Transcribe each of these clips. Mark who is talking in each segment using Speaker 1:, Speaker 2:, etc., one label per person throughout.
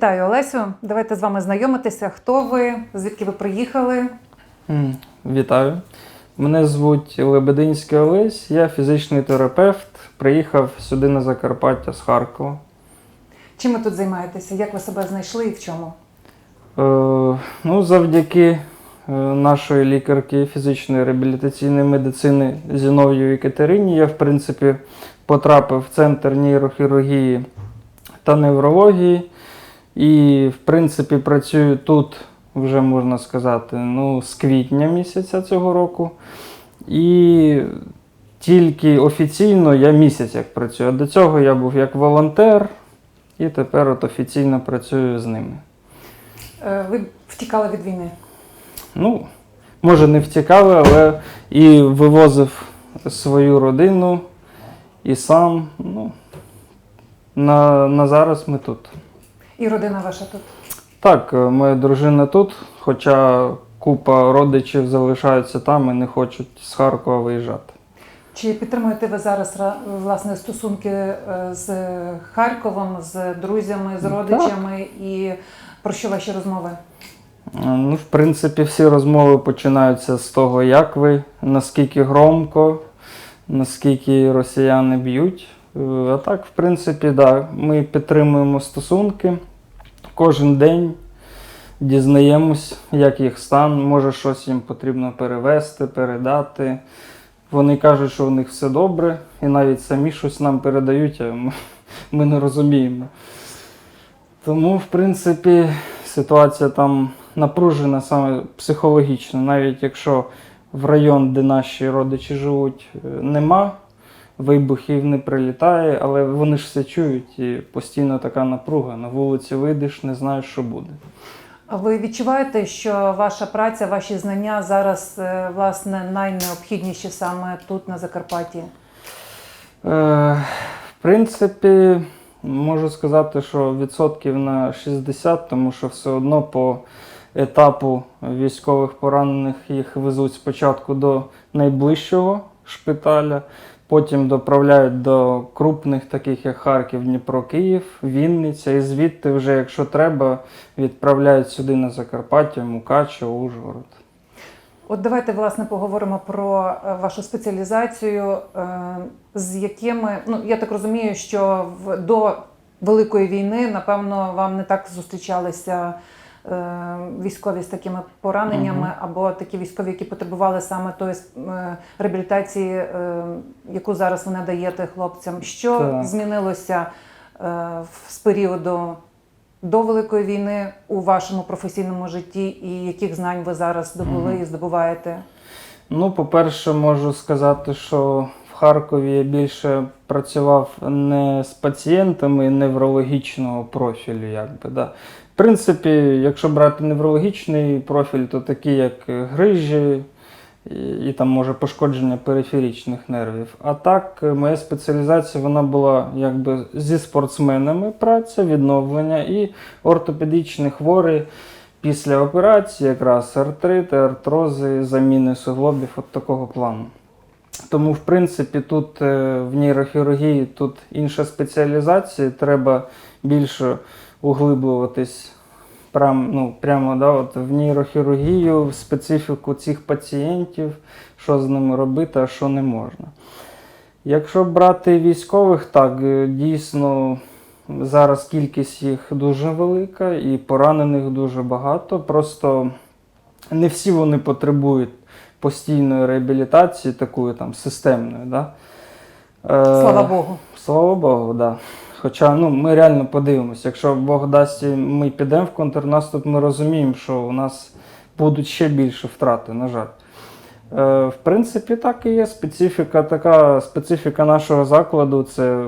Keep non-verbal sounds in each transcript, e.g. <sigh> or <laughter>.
Speaker 1: Вітаю, Олесю. Давайте з вами знайомитися. Хто ви? Звідки ви приїхали?
Speaker 2: Вітаю. Мене звуть Лебединський Олесь, я фізичний терапевт. Приїхав сюди на Закарпаття з Харкова.
Speaker 1: Чим ви тут займаєтеся? Як ви себе знайшли і в чому?
Speaker 2: Е, ну, завдяки е, нашої лікарки фізичної реабілітаційної медицини Зінов'євій Катерині я, в принципі, потрапив в центр нейрохірургії та неврології. І, в принципі, працюю тут вже можна сказати, ну, з квітня місяця цього року. І тільки офіційно я місяць як працюю. А до цього я був як волонтер, і тепер от офіційно працюю з ними.
Speaker 1: Е, Ви втікали від війни.
Speaker 2: Ну, може, не втікали, але і вивозив свою родину і сам. Ну, на, на зараз ми тут.
Speaker 1: І родина ваша тут.
Speaker 2: Так, е, моя дружина тут, хоча купа родичів залишаються там і не хочуть з Харкова виїжджати.
Speaker 1: Чи підтримуєте ви зараз власне стосунки е, з Харковом, з друзями, з
Speaker 2: Так.
Speaker 1: родичами і про що ваші розмови?
Speaker 2: Е, Ну, в принципі, всі розмови починаються з того, як ви, наскільки громко, наскільки росіяни б'ють. А так, в принципі, да, ми підтримуємо стосунки кожен день, дізнаємось, як їх стан, може щось їм потрібно перевести, передати. Вони кажуть, що у них все добре, і навіть самі щось нам передають, а ми, ми не розуміємо. Тому, в принципі, ситуація там напружена саме психологічно, навіть якщо в район, де наші родичі живуть, е, нема, вибухів не прилітає, але вони ж все чують і постійно така напруга. На вулиці вийдеш, не знаєш, що буде.
Speaker 1: А Ви відчуваєте, що ваша праця, ваші знання зараз е, власне найнеобхідніші саме тут, на Закарпатті?
Speaker 2: Е, в принципі, можу сказати, що відсотків на 60, тому що все одно по етапу військових поранених їх везуть спочатку до найближчого шпиталя, потім доправляють до крупних, таких як Харків, Дніпро, Київ, Вінниця, і звідти вже, якщо треба, відправляють сюди на Закарпаття, Мукачево, Ужгород.
Speaker 1: От давайте власне поговоримо про е, вашу спеціалізацію, е, з якими ну я так розумію, що в до великої війни напевно вам не так зустрічалися військові з такими пораненнями,
Speaker 2: Мгм.
Speaker 1: або такі військові, які потребували саме тої е, реабілітації, е, яку зараз ви надаєте хлопцям. Що
Speaker 2: Так.
Speaker 1: змінилося е, з періоду? До Великої війни у вашому професійному житті і яких знань ви зараз здобули
Speaker 2: Мгм.
Speaker 1: і здобуваєте?
Speaker 2: Ну, по-перше, можу сказати, що в Харкові я більше працював не з пацієнтами неврологічного профілю, якби, да. Принципі, якщо брати неврологічний профіль, то такі як грижі і, там може пошкодження периферичних нервів. А так, е, моя спеціалізація вона була якби зі спортсменами праця, відновлення і ортопедичні хворі після операції, якраз артрити, артрози, заміни суглобів от такого плану. Тому, в принципі, тут е, в нейрохірургії тут інша спеціалізація, треба більше углиблюватись прям, ну, прямо да, от в нейрохірургію, в специфіку цих пацієнтів, що з ними робити, а що не можна. Якщо брати військових, так, е, дійсно зараз кількість їх дуже велика і поранених дуже багато. Просто не всі вони потребують постійної реабілітації, такої там системної. Да? Е,
Speaker 1: Слава Богу.
Speaker 2: Слава Богу, да. Хоча ну, ми реально подивимося, якщо Бог дасть ми підемо в контрнаступ, ми розуміємо, що у нас будуть ще більше втрати, на жаль. Е, в принципі, так і є специфіка. Така специфіка нашого закладу це,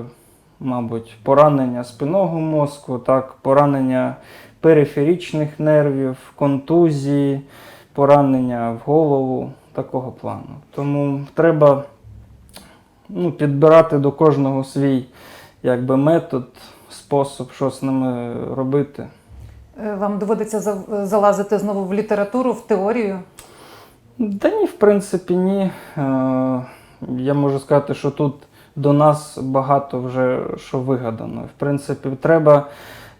Speaker 2: мабуть, поранення спинного мозку, так, поранення периферичних нервів, контузії, поранення в голову такого плану. Тому треба ну, підбирати до кожного свій якби, метод, спосіб, що з ними робити.
Speaker 1: Е, Вам доводиться залазити знову в літературу, в теорію.
Speaker 2: Та ні, в принципі, ні. Е, я можу сказати, що тут до нас багато вже що вигадано. В принципі, треба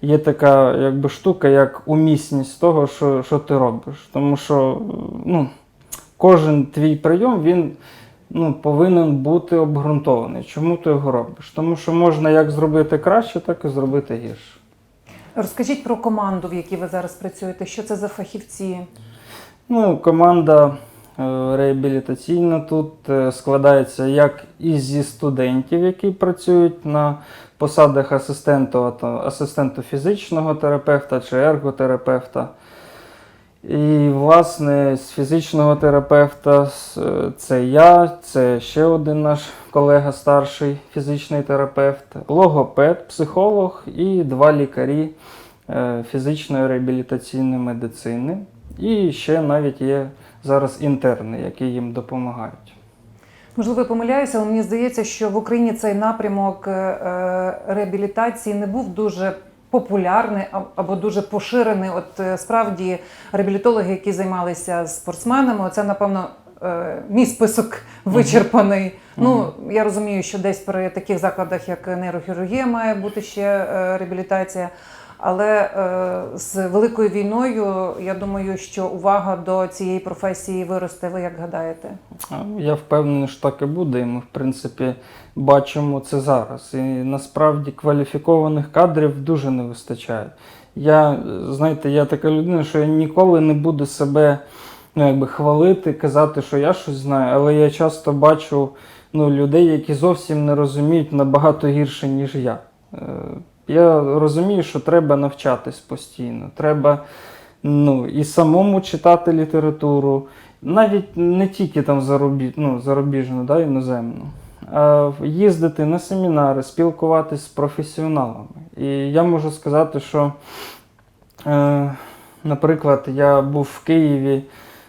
Speaker 2: є така якби, штука, як умісність того, що, що ти робиш. Тому що ну, кожен твій прийом він ну, повинен бути обґрунтований. Чому ти його робиш? Тому що можна як зробити краще, так і зробити гірше.
Speaker 1: Розкажіть про команду, в якій ви зараз працюєте. Що це за фахівці?
Speaker 2: Ну, команда е, реабілітаційна тут е, складається як із зі студентів, які працюють на посадах асистенту, асистенту фізичного терапевта чи ерготерапевта. І, власне, з фізичного терапевта е, це я, це ще один наш колега старший фізичний терапевт, логопед, психолог і два лікарі е, фізичної реабілітаційної медицини. І ще навіть є зараз інтерни, які їм допомагають.
Speaker 1: Можливо, помиляюся, але мені здається, що в Україні цей напрямок е, реабілітації не був дуже популярний або дуже поширений. От е, справді реабілітологи, які займалися спортсменами, це напевно. е, Мій список вичерпаний. Ну я розумію, що десь при таких закладах, як нейрохірургія, має бути ще е, реабілітація. Але е, з великою війною я думаю, що увага до цієї професії виросте. Ви як гадаєте?
Speaker 2: Я впевнений, що так і буде, і ми, в принципі, бачимо це зараз. І насправді кваліфікованих кадрів дуже не вистачає. Я, е, знаєте, я така людина, що я ніколи не буду себе ну, якби, хвалити, казати, що я щось знаю, але я часто бачу ну, людей, які зовсім не розуміють набагато гірше, ніж я. Я розумію, що треба навчатись постійно. Треба ну, і самому читати літературу, навіть не тільки там зарубі, ну, зарубіжну, да, іноземну, а їздити на семінари, спілкуватись з професіоналами. І я можу сказати, що, е, наприклад, я був в Києві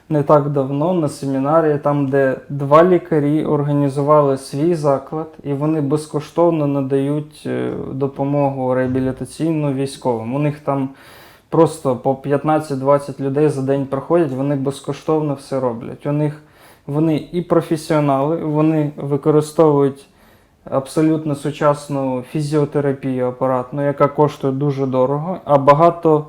Speaker 2: не так давно на семінарі, там, де два лікарі організували свій заклад, і вони безкоштовно надають е, допомогу реабілітаційну військовим. У них там просто по 15-20 людей за день проходять, вони безкоштовно все роблять. У них вони і професіонали, вони використовують абсолютно сучасну фізіотерапію апаратну, яка коштує дуже дорого, а багато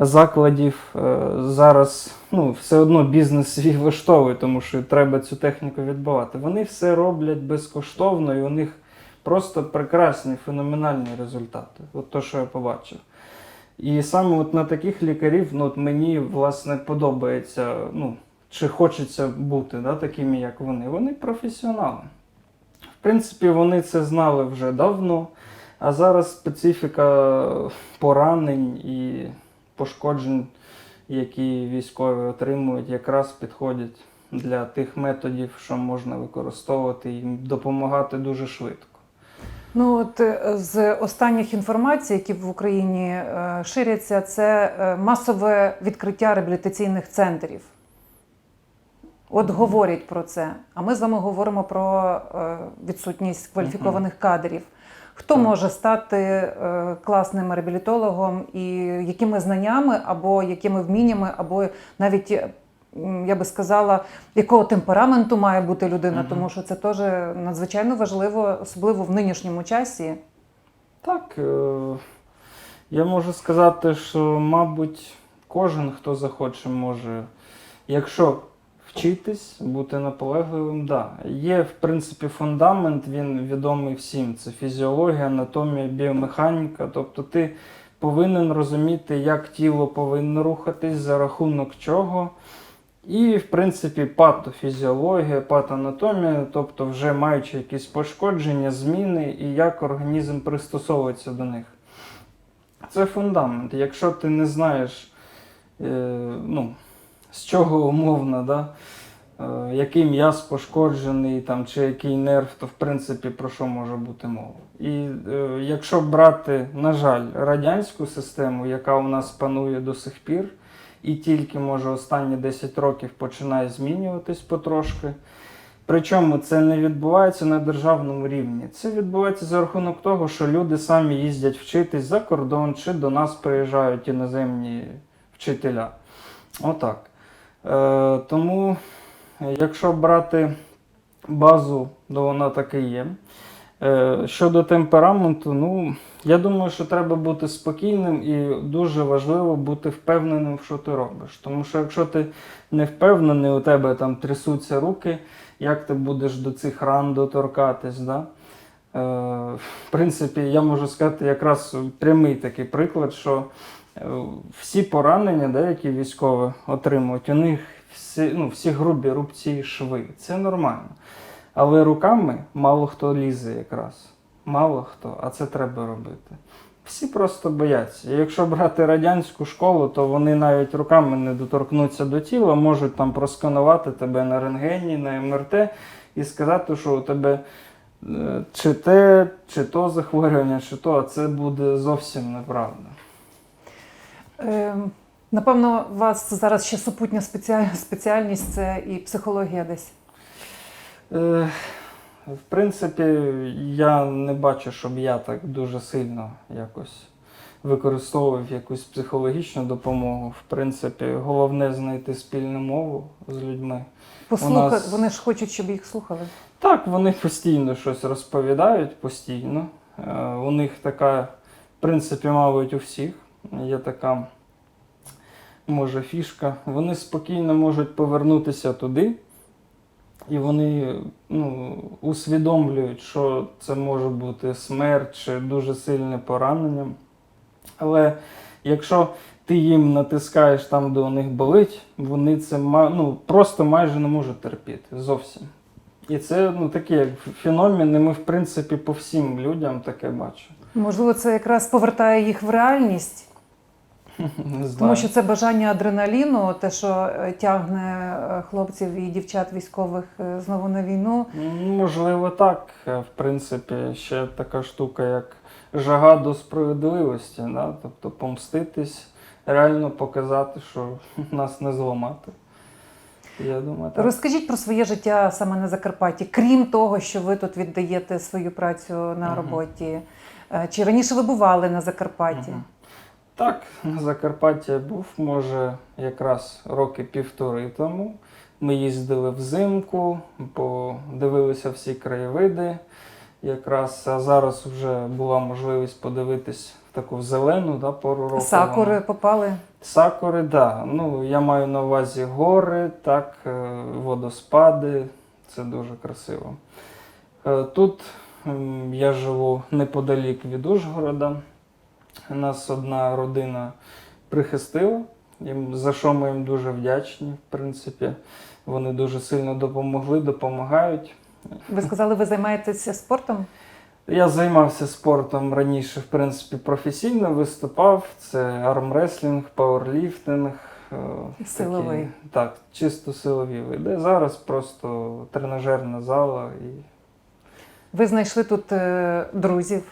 Speaker 2: закладів е, зараз ну, все одно бізнес <laughs> свій влаштовує, тому що треба цю техніку відбивати. Вони все роблять безкоштовно, і у них просто прекрасні, феноменальні результати. От то, що я побачив. І саме от на таких лікарів ну, от мені власне подобається, ну, чи хочеться бути да, такими, як вони. Вони професіонали. В принципі, вони це знали вже давно, а зараз специфіка поранень і пошкоджень, які військові отримують, якраз підходять для тих методів, що можна використовувати і допомагати дуже швидко.
Speaker 1: Ну от е, з останніх інформацій, які в Україні е, ширяться, це е, масове відкриття реабілітаційних центрів. От говорять про це. А ми з вами говоримо про відсутність кваліфікованих кадрів. Хто
Speaker 2: Так.
Speaker 1: може стати е, класним реабілітологом і якими знаннями, або якими вміннями, або навіть я би сказала, якого темпераменту має бути людина, тому що це теж надзвичайно важливо, особливо в нинішньому часі.
Speaker 2: Так, е, я можу сказати, що, мабуть, кожен, хто захоче, може, якщо вчитись, бути наполегливим, да. Є, в принципі, фундамент, він відомий всім. Це фізіологія, анатомія, біомеханіка. Тобто ти повинен розуміти, як тіло повинно рухатись, за рахунок чого. І, в принципі, патофізіологія, патоанатомія, тобто вже маючи якісь пошкодження, зміни і як організм пристосовується до них. Це фундамент. Якщо ти не знаєш, е, ну, з чого умовно, да, е, який м'яз пошкоджений там, чи який нерв, то в принципі про що може бути мова. І е, якщо брати, на жаль, радянську систему, яка у нас панує до сих пір, і тільки може останні 10 років починає змінюватись потрошки. Причому це не відбувається на державному рівні. Це відбувається за рахунок того, що люди самі їздять вчитись за кордон, чи до нас приїжджають іноземні вчителя. Отак. Е, тому, якщо брати базу, то вона таки є. Е, Щодо темпераменту, ну я думаю, що треба бути спокійним і дуже важливо бути впевненим, що ти робиш. Тому що якщо ти не впевнений, у тебе там трясуться руки, як ти будеш до цих ран доторкатись, да? Е, в принципі, я можу сказати якраз прямий такий приклад, що всі поранення, да, які військові отримують, у них всі, ну, всі грубі рубці шви. Це нормально. Але руками мало хто лізе якраз. Мало хто, а це треба робити. Всі просто бояться. І якщо брати радянську школу, то вони навіть руками не доторкнуться до тіла, можуть там просканувати тебе на рентгені, на МРТ і сказати, що у тебе е, чи те, чи то захворювання, чи то, а це буде зовсім неправда.
Speaker 1: Е, Напевно, у вас зараз ще супутня спеціальність це і психологія десь.
Speaker 2: Е, В принципі, я не бачу, щоб я так дуже сильно якось використовував якусь психологічну допомогу. В принципі, головне знайти спільну мову з людьми.
Speaker 1: Послухати,
Speaker 2: нас-
Speaker 1: вони ж хочуть, щоб їх слухали.
Speaker 2: Так, вони постійно щось розповідають, постійно. Е, У них така, в принципі, мабуть, у всіх є така, може, фішка. Вони спокійно можуть повернутися туди, і вони ну, усвідомлюють, що це може бути смерть чи дуже сильне поранення. Але якщо ти їм натискаєш там, де у них болить, вони це ну, просто майже не можуть терпіти зовсім. І це ну, такий як феномен, і ми, в принципі, по всім людям таке бачимо.
Speaker 1: Можливо, це якраз повертає їх в реальність. Тому що це бажання адреналіну, те, що е, тягне е, хлопців і дівчат військових е, знову на війну.
Speaker 2: Ну, Можливо, так. В принципі, ще така штука, як жага до справедливості, да? тобто помститись, реально показати, що <laughs> нас не зламати. Я думаю, так.
Speaker 1: Розкажіть про своє життя саме на Закарпатті, крім того, що ви тут віддаєте свою працю на роботі. Е, Чи раніше ви бували на Закарпатті?
Speaker 2: Мгм. Так, на Закарпатті був, може, якраз роки півтори тому. Ми їздили взимку, подивилися всі краєвиди. Якраз а зараз вже була можливість подивитись в таку зелену да, пору року.
Speaker 1: Сакури
Speaker 2: Вона-
Speaker 1: попали?
Speaker 2: Сакури, так. Да. Ну, я маю на увазі гори, так, е, водоспади. Це дуже красиво. Е, Тут я живу неподалік від Ужгорода. Нас одна родина прихистила, їм- за що ми їм дуже вдячні. В принципі, вони дуже сильно допомогли, допомагають.
Speaker 1: Ви сказали, ви займаєтеся спортом?
Speaker 2: Я займався спортом раніше, в принципі, професійно виступав. Це армреслінг, пауерліфтинг. е,
Speaker 1: Силовий.
Speaker 2: такі- так, чисто силові види. Зараз просто тренажерна зала і.
Speaker 1: Ви знайшли тут е, друзів.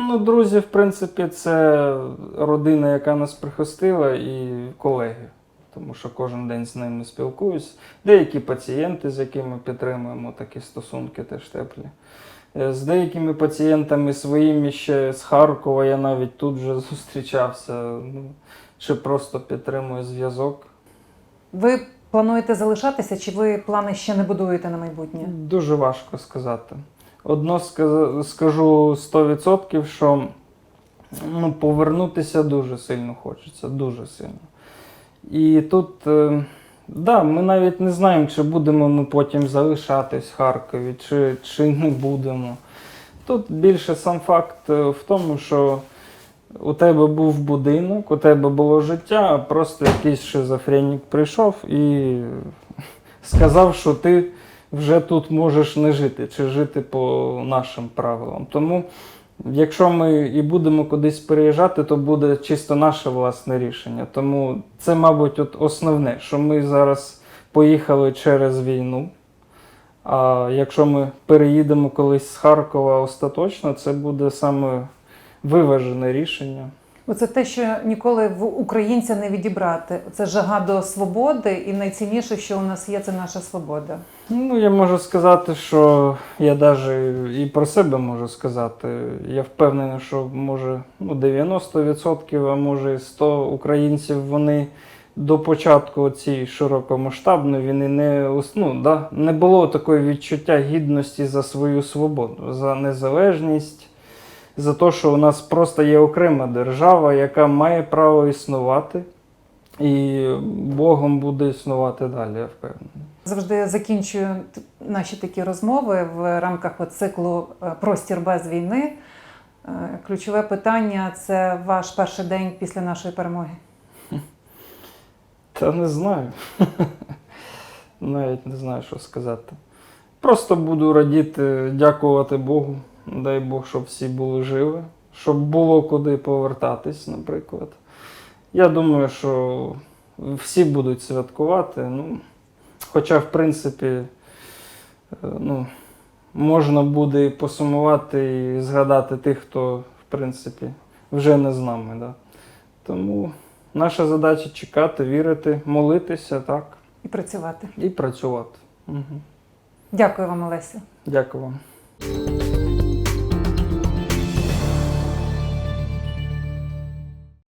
Speaker 2: Ну, друзі, в принципі, це родина, яка нас прихистила, і колеги. Тому що кожен день з ними спілкуюсь. Деякі пацієнти, з якими підтримуємо такі стосунки, теж теплі. Е, З деякими пацієнтами своїми ще з Харкова я навіть тут вже <laughs> зустрічався. Ну, чи просто підтримую зв'язок.
Speaker 1: Ви плануєте залишатися, чи ви плани ще не будуєте на майбутнє?
Speaker 2: Дуже важко сказати. Одно скажу 100%, що ну, повернутися дуже сильно хочеться, дуже сильно. І тут, е, да, ми навіть не знаємо, чи будемо ми потім залишатись в Харкові, чи, чи не будемо. Тут більше сам факт е, в тому, що у тебе був будинок, у тебе було життя, а просто якийсь шизофренік прийшов і сказав, що ти вже тут можеш не жити, чи жити по нашим правилам. Тому, якщо ми і будемо кудись переїжджати, то буде чисто наше власне рішення. Тому це, мабуть, от основне, що ми зараз поїхали через війну. А якщо ми переїдемо колись з Харкова остаточно, це буде саме виважене рішення.
Speaker 1: Оце те, що ніколи в українця не відібрати. Це жага до свободи, і найцінніше, що у нас є, це наша свобода.
Speaker 2: Ну, я можу сказати, що я навіть і про себе можу сказати. Я впевнений, що може ну, 90%, а може і 100 українців вони до початку цієї широкомасштабної війни не, ну, да, не було такої відчуття гідності за свою свободу, за незалежність, за те, що у нас просто є окрема держава, яка має право існувати, і Богом буде існувати далі, я впевнений.
Speaker 1: Завжди закінчую наші такі розмови в рамках циклу е, Простір без війни. Е, Ключове питання це ваш перший день після нашої перемоги.
Speaker 2: Та не знаю. Навіть не знаю, що сказати. Просто буду радіти, дякувати Богу. Дай Бог, щоб всі були живі, щоб було куди повертатись, наприклад. Я думаю, що всі будуть святкувати. Ну, хоча, в принципі, е, ну, можна буде і посумувати і згадати тих, хто, в принципі, вже не з нами. Да? Тому наша задача чекати, вірити, молитися, так,
Speaker 1: І працювати.
Speaker 2: і працювати. Угу.
Speaker 1: Дякую вам, Олеся.
Speaker 2: Дякую вам.